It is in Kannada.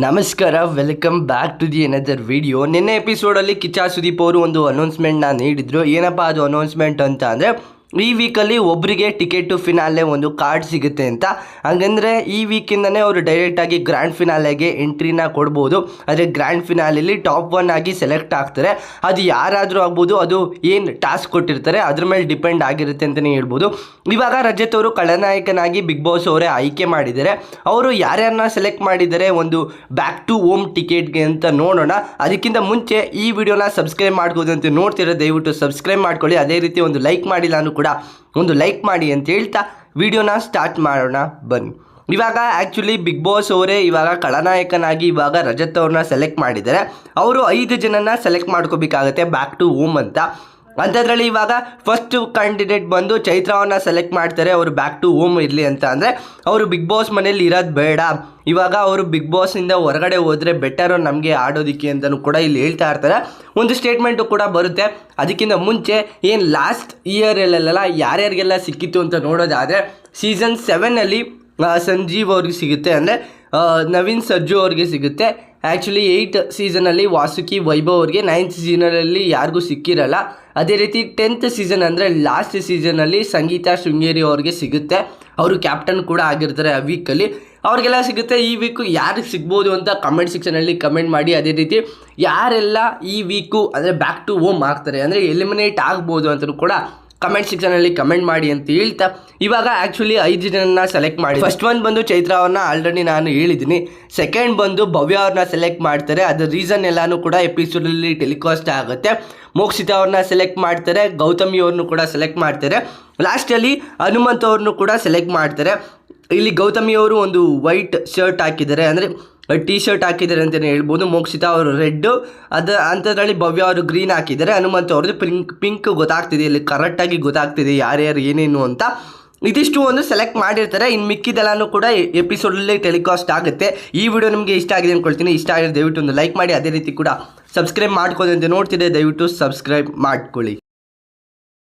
ನಮಸ್ಕಾರ welcome back to the another video ನಿನ್ನೆ ಎಪಿಸೋಡಲ್ಲಿ ಕಿಚ್ಚಾ ಸುದೀಪ್ ಅವರು ಒಂದು ಅನೌನ್ಸ್ಮೆಂಟ್ನ ನೀಡಿದ್ರು. ಏನಪ್ಪ ಅದು ಅನೌನ್ಸ್ಮೆಂಟ್ ಅಂತ ಅಂದರೆ ಈ ವೀಕಲ್ಲಿ ಒಬ್ಬರಿಗೆ ಟಿಕೆಟು ಫಿನಾಲೆ ಒಂದು ಕಾರ್ಡ್ ಸಿಗುತ್ತೆ ಅಂತ. ಹಂಗಂದರೆ ಈ ವೀಕಿಂದನೇ ಅವರು ಡೈರೆಕ್ಟಾಗಿ ಗ್ರ್ಯಾಂಡ್ ಫಿನಾಲೆಗೆ ಎಂಟ್ರಿನ ಕೊಡ್ಬೋದು. ಆದರೆ ಗ್ರ್ಯಾಂಡ್ ಫಿನಾಲೆಲಿ ಟಾಪ್ ಒನ್ ಆಗಿ ಸೆಲೆಕ್ಟ್ ಆಗ್ತಾರೆ. ಅದು ಯಾರಾದರೂ ಆಗ್ಬೋದು, ಅದು ಏನು ಟಾಸ್ಕ್ ಕೊಟ್ಟಿರ್ತಾರೆ, ಅದ್ರ ಮೇಲೆ ಡಿಪೆಂಡ್ ಆಗಿರುತ್ತೆ ಅಂತಲೇ ಹೇಳ್ಬೋದು. ಇವಾಗ ರಜತ್ ಅವರು ಖಳನಾಯಕನಾಗಿ ಬಿಗ್ ಬಾಸ್ ಅವರೇ ಆಯ್ಕೆ ಮಾಡಿದ್ದಾರೆ. ಅವರು ಯಾರ್ಯಾರನ್ನ ಸೆಲೆಕ್ಟ್ ಮಾಡಿದ್ದಾರೆ ಒಂದು ಬ್ಯಾಕ್ ಟು ಹೋಮ್ ಟಿಕೆಟ್ಗೆ ಅಂತ ನೋಡೋಣ. ಅದಕ್ಕಿಂತ ಮುಂಚೆ ಈ ವಿಡಿಯೋನ ಸಬ್ಸ್ಕ್ರೈಬ್ ಮಾಡ್ಬೋದು ಅಂತ ನೋಡ್ತಿರೋ ದಯವಿಟ್ಟು ಸಬ್ಸ್ಕ್ರೈಬ್ ಮಾಡ್ಕೊಳ್ಳಿ. ಅದೇ ರೀತಿ ಒಂದು ಲೈಕ್ ಮಾಡಿಲ್ಲ ಅಂದ್ರೂ ಒಂದು ಲೈಕ್ ಮಾಡಿ ಅಂತ ಹೇಳ್ತಾ ವಿಡಿಯೋನ ಸ್ಟಾರ್ಟ್ ಮಾಡೋಣ ಬನ್ನಿ. ಇವಾಗ ಆ್ಯಕ್ಚುಲಿ ಬಿಗ್ ಬಾಸ್ ಅವರೇ ಇವಾಗ ಖಳನಾಯಕನಾಗಿ ಇವಾಗ ರಜತ್ ಅವ್ರನ್ನ ಸೆಲೆಕ್ಟ್ ಮಾಡಿದ್ದಾರೆ. ಅವರು ಐದು ಜನನ ಸೆಲೆಕ್ಟ್ ಮಾಡ್ಕೋಬೇಕಾಗತ್ತೆ ಬ್ಯಾಕ್ ಟು ಹೋಮ್ ಅಂತ. ಅಂಥದ್ರಲ್ಲಿ ಇವಾಗ ಫಸ್ಟ್ ಕ್ಯಾಂಡಿಡೇಟ್ ಬಂದು ಚೈತ್ರವನ್ನು ಸೆಲೆಕ್ಟ್ ಮಾಡ್ತಾರೆ. ಅವರು ಬ್ಯಾಕ್ ಟು ಹೋಮ್ ಇರಲಿ ಅಂತ ಅಂದರೆ ಅವರು ಬಿಗ್ ಬಾಸ್ ಮನೇಲಿ ಇರೋದು ಬೇಡ. ಇವಾಗ ಅವರು ಬಿಗ್ ಬಾಸಿಂದ ಹೊರಗಡೆ ಹೋದರೆ ಬೆಟರು ನಮಗೆ ಆಡೋದಕ್ಕೆ ಅಂತಲೂ ಕೂಡ ಇಲ್ಲಿ ಹೇಳ್ತಾ ಇರ್ತಾರೆ. ಒಂದು ಸ್ಟೇಟ್ಮೆಂಟು ಕೂಡ ಬರುತ್ತೆ. ಅದಕ್ಕಿಂತ ಮುಂಚೆ ಏನು ಲಾಸ್ಟ್ ಇಯರಲ್ಲೆಲ್ಲ ಯಾರ್ಯಾರಿಗೆಲ್ಲ ಸಿಕ್ಕಿತ್ತು ಅಂತ ನೋಡೋದಾದರೆ ಸೀಸನ್ ಸೆವೆನಲ್ಲಿ ಸಂಜೀವ್ ಅವ್ರಿಗೆ ಸಿಗುತ್ತೆ. ಅಂದರೆ ನವೀನ್ ಸಜ್ಜು ಅವ್ರಿಗೆ ಸಿಗುತ್ತೆ. ಆ್ಯಕ್ಚುಲಿ ಏಯ್ಟ್ ಸೀಸನಲ್ಲಿ ವಾಸುಕಿ ವೈಭವ್ ಅವ್ರಿಗೆ ನೈನ್ತ್ ಸೀಸನಲ್ಲಿ ಯಾರಿಗೂ ಸಿಕ್ಕಿರಲ್ಲ. ಅದೇ ರೀತಿ ಟೆಂತ್ ಸೀಸನ್ ಅಂದರೆ ಲಾಸ್ಟ್ ಸೀಸನಲ್ಲಿ ಸಂಗೀತ ಶೃಂಗೇರಿ ಅವ್ರಿಗೆ ಸಿಗುತ್ತೆ. ಅವರು ಕ್ಯಾಪ್ಟನ್ ಕೂಡ ಆಗಿರ್ತಾರೆ ಆ ವೀಕಲ್ಲಿ ಅವ್ರಿಗೆಲ್ಲ ಸಿಗುತ್ತೆ. ಈ ವೀಕು ಯಾರಿಗೆ ಸಿಗ್ಬೋದು ಅಂತ ಕಮೆಂಟ್ ಸೆಕ್ಷನಲ್ಲಿ ಕಮೆಂಟ್ ಮಾಡಿ. ಅದೇ ರೀತಿ ಯಾರೆಲ್ಲ ಈ ವೀಕು ಅಂದರೆ ಬ್ಯಾಕ್ ಟು ಹೋಮ್ ಆಗ್ತಾರೆ. ಅಂದರೆ ಎಲಿಮಿನೇಟ್ ಆಗ್ಬೋದು ಅಂತಲೂ ಕೂಡ ಕಮೆಂಟ್ ಸೆಕ್ಷನಲ್ಲಿ ಕಮೆಂಟ್ ಮಾಡಿ ಅಂತ ಹೇಳ್ತಾ, ಇವಾಗ ಆ್ಯಕ್ಚುಲಿ ಐದು ಜನನ ಸೆಲೆಕ್ಟ್ ಮಾಡಿ ಫಸ್ಟ್ ಒನ್ ಬಂದು ಚೈತ್ರ ಅವ್ರನ್ನ ಆಲ್ರೆಡಿ ನಾನು ಹೇಳಿದ್ದೀನಿ. ಸೆಕೆಂಡ್ ಬಂದು ಭವ್ಯ ಅವ್ರನ್ನ ಸೆಲೆಕ್ಟ್ ಮಾಡ್ತಾರೆ. ಅದರ ರೀಸನ್ ಎಲ್ಲನೂ ಕೂಡ ಎಪಿಸೋಡಲ್ಲಿ ಟೆಲಿಕಾಸ್ಟ್ ಆಗುತ್ತೆ. ಮೋಕ್ಷಿತ ಅವ್ರನ್ನ ಸೆಲೆಕ್ಟ್ ಮಾಡ್ತಾರೆ. ಗೌತಮಿ ಅವ್ರನ್ನು ಕೂಡ ಸೆಲೆಕ್ಟ್ ಮಾಡ್ತಾರೆ. ಲಾಸ್ಟಲ್ಲಿ ಹನುಮಂತ್ ಅವ್ರನ್ನು ಕೂಡ ಸೆಲೆಕ್ಟ್ ಮಾಡ್ತಾರೆ. ಇಲ್ಲಿ ಗೌತಮಿ ಅವರು ಒಂದು ವೈಟ್ ಶರ್ಟ್ ಹಾಕಿದ್ದಾರೆ. ಅಂದರೆ ಟಿ ಶರ್ಟ್ ಹಾಕಿದ್ದಾರೆ ಅಂತಲೇ ಹೇಳ್ಬೋದು. ಮೋಕ್ಷಿತಾ ಅವರು ರೆಡ್ ಅದು ಅಂಥದ್ರಲ್ಲಿ ಭವ್ಯ ಅವರು ಗ್ರೀನ್ ಹಾಕಿದ್ದಾರೆ. ಹನುಮಂತ ಅವ್ರದ್ದು ಪಿಂಕ್ ಪಿಂಕ್ ಗೊತ್ತಾಗ್ತಿದೆ. ಇಲ್ಲಿ ಕರೆಕ್ಟಾಗಿ ಗೊತ್ತಾಗ್ತಿದೆ ಯಾರ್ಯಾರು ಏನೇನು ಅಂತ. ಇದಿಷ್ಟು ಒಂದು ಸೆಲೆಕ್ಟ್ ಮಾಡಿರ್ತಾರೆ. ಇನ್ನು ಮಿಕ್ಕಿದೆಲ್ಲನೂ ಕೂಡ ಎಪಿಸೋಡಲ್ಲೇ ಟೆಲಿಕಾಸ್ಟ್ ಆಗುತ್ತೆ. ಈ ವಿಡಿಯೋ ನಿಮಗೆ ಇಷ್ಟ ಆಗಿದೆ ಅಂದ್ಕೊಳ್ತೀನಿ ಇಷ್ಟ ಆಗಿದೆ ದಯವಿಟ್ಟು ಒಂದು ಲೈಕ್ ಮಾಡಿ. ಅದೇ ರೀತಿ ಕೂಡ ಸಬ್ಸ್ಕ್ರೈಬ್ ಮಾಡ್ಕೊಳ್ಳಿ ಅಂತ ನೋಡ್ತಿದ್ದೆ. ದಯವಿಟ್ಟು ಸಬ್ಸ್ಕ್ರೈಬ್ ಮಾಡ್ಕೊಳ್ಳಿ.